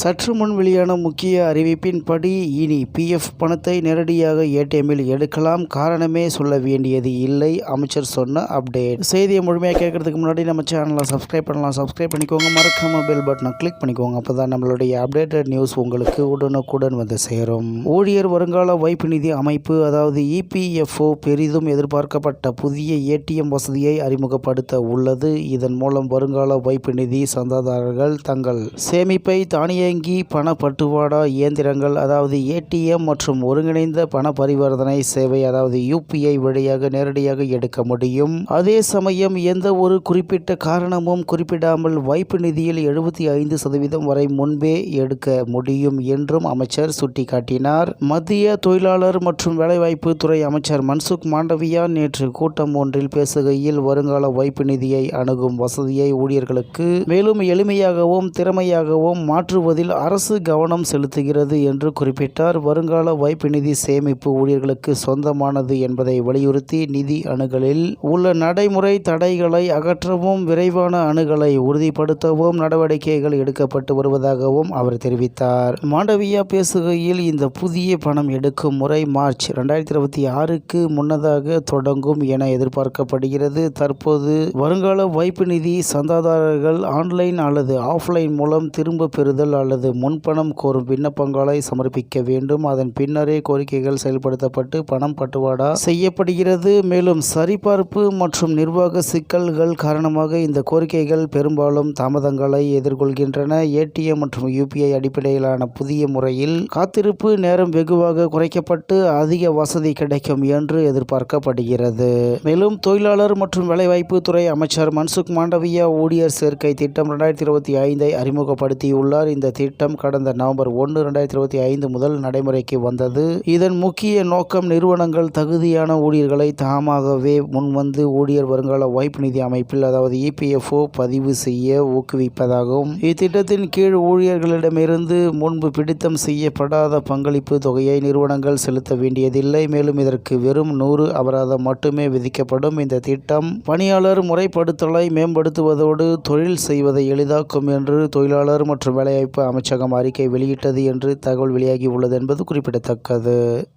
சற்று முன் வெளியான முக்கிய அறிவிப்பின்படி இனி பிஎஃப் பணத்தை நேரடியாக ஏடிஎம்மில் எடுக்கலாம். காரணமே சொல்ல வேண்டியது இல்லை அமைச்சர் சொன்ன அப்டேட் செய்தியை முழுமையாக கேட்கறதுக்கு முன்னாடி நம்ம சேனலை சப்ஸ்கிரைப் பண்ணலாம். சப்ஸ்கிரைப் பண்ணிக்கோங்க. மறக்காம பெல் பட்டனை கிளிக் பண்ணிக்கோங்க. அப்போ தான் நம்மளுடைய அப்டேட்டட் நியூஸ் உங்களுக்கு உடனுக்குடன் வந்து சேரும். ஊழியர் வருங்கால வைப்பு நிதி அமைப்பு அதாவது இபிஎஃப்ஓ பெரிதும் எதிர்பார்க்கப்பட்ட புதிய ஏடிஎம் வசதியை அறிமுகப்படுத்த உள்ளது. இதன் மூலம் வருங்கால வைப்பு நிதி சந்தாதாரர்கள் தங்கள் சேமிப்பை தானியங்கி பண பட்டுவாடா இயந்திரங்கள் அதாவது ஏடிஎம் மற்றும் ஒருங்கிணைந்த பண பரிவர்த்தனை சேவை அதாவது யூபிஐ வழியாக நேரடியாக எடுக்க முடியும். அதே சமயம் எந்த ஒரு குறிப்பிட்ட காரணமும் குறிப்பிடாமல் வைப்பு நிதியில் எழுபத்தி ஐந்து சதவீதம் வரை முன்பே எடுக்க முடியும் என்றும் அமைச்சர் சுட்டிக்காட்டினார். மத்திய தொழிலாளர் மற்றும் வேலைவாய்ப்பு துறை அமைச்சர் மன்சுக் மாண்டவியா நேற்று கூட்டம் ஒன்றில் பேசுகையில் வருங்கால வைப்பு நிதியை அணுகும் வசதியை ஊழியர்களுக்கு மேலும் எளிமையாகவும் திறமையாகவும் மாற்றுவது மாற்றுவதில் அரசு கவனம் செலுத்துகிறது என்று குறிப்பிட்டார். வருங்கால வைப்பு நிதி சேமிப்பு ஊழியர்களுக்கு சொந்தமானது என்பதை வலியுறுத்தி நிதி அணுகலில் உள்ள நடைமுறை தடைகளை அகற்றவும் விரைவான அணுகலை உறுதிப்படுத்தவும் நடவடிக்கைகள் எடுக்கப்பட்டு வருவதாகவும் அவர் தெரிவித்தார். மாண்டவியா பேசுகையில் இந்த புதிய பணம் எடுக்கும் முறை மார்ச் ரெண்டாயிரத்தி இருபத்தி ஆறுக்கு முன்னதாக தொடங்கும் என எதிர்பார்க்கப்படுகிறது. தற்போது வருங்கால வைப்பு நிதி சந்தாதாரர்கள் ஆன்லைன் அல்லது ஆஃப்லைன் மூலம் திரும்ப பெறுதல் அல்லது முன்பணம் கோரும் விண்ணப்பங்களை சமர்ப்பிக்க வேண்டும். அதன் பின்னரே கோரிக்கைகள் செயல்படுத்தப்பட்டு பணம் பட்டுவாடா செய்யப்படுகிறது. மேலும் சரிபார்ப்பு மற்றும் நிர்வாக சிக்கல்கள் காரணமாக இந்த கோரிக்கைகள் பெரும்பாலும் தாமதங்களை எதிர்கொள்கின்றன. ஏடிஎம் மற்றும் யூபிஐ அடிப்படையிலான புதிய முறையில் காத்திருப்பு நேரம் வெகுவாக குறைக்கப்பட்டு அதிக வசதி கிடைக்கும் என்று எதிர்பார்க்கப்படுகிறது. மேலும் தொழிலாளர் மற்றும் வேலைவாய்ப்பு துறை அமைச்சர் மன்சுக் மாண்டவியா ஊழியர் சேர்க்கை திட்டம் ரெண்டாயிரத்தி இருபத்தி ஐந்தை அறிமுகப்படுத்தியுள்ளார். இந்த திட்டம் கடந்த நவம்பர் ஒன்று ரெண்டாயிரத்தி இருபத்தி ஐந்து முதல் நடைமுறைக்கு வந்தது. இதன் முக்கிய நோக்கம் நிறுவனங்கள் தகுதியான ஊழியர்களை தாமாகவே முன்வந்து ஊழியர் வருங்கால வாய்ப்பு நிதி அமைப்பில் அதாவது இபிஎஃப்ஓ பதிவு செய்ய ஊக்குவிப்பதாகும். இத்திட்டத்தின் கீழ் ஊழியர்களிடமிருந்து முன்பு பிடித்தம் செய்யப்படாத பங்களிப்பு தொகையை நிறுவனங்கள் செலுத்த வேண்டியதில்லை. மேலும் இதற்கு வெறும் நூறு அபராதம் மட்டுமே விதிக்கப்படும். இந்த திட்டம் பணியாளர் முறைப்படுத்தலை மேம்படுத்துவதோடு தொழில் செய்வதை எளிதாக்கும் என்று தொழிலாளர் மற்றும் வேலைவாய்ப்பு அமைச்சகம் அறிக்கை வெளியிட்டது என்று தகவல் வெளியாகி உள்ளது என்பது குறிப்பிடத்தக்கது.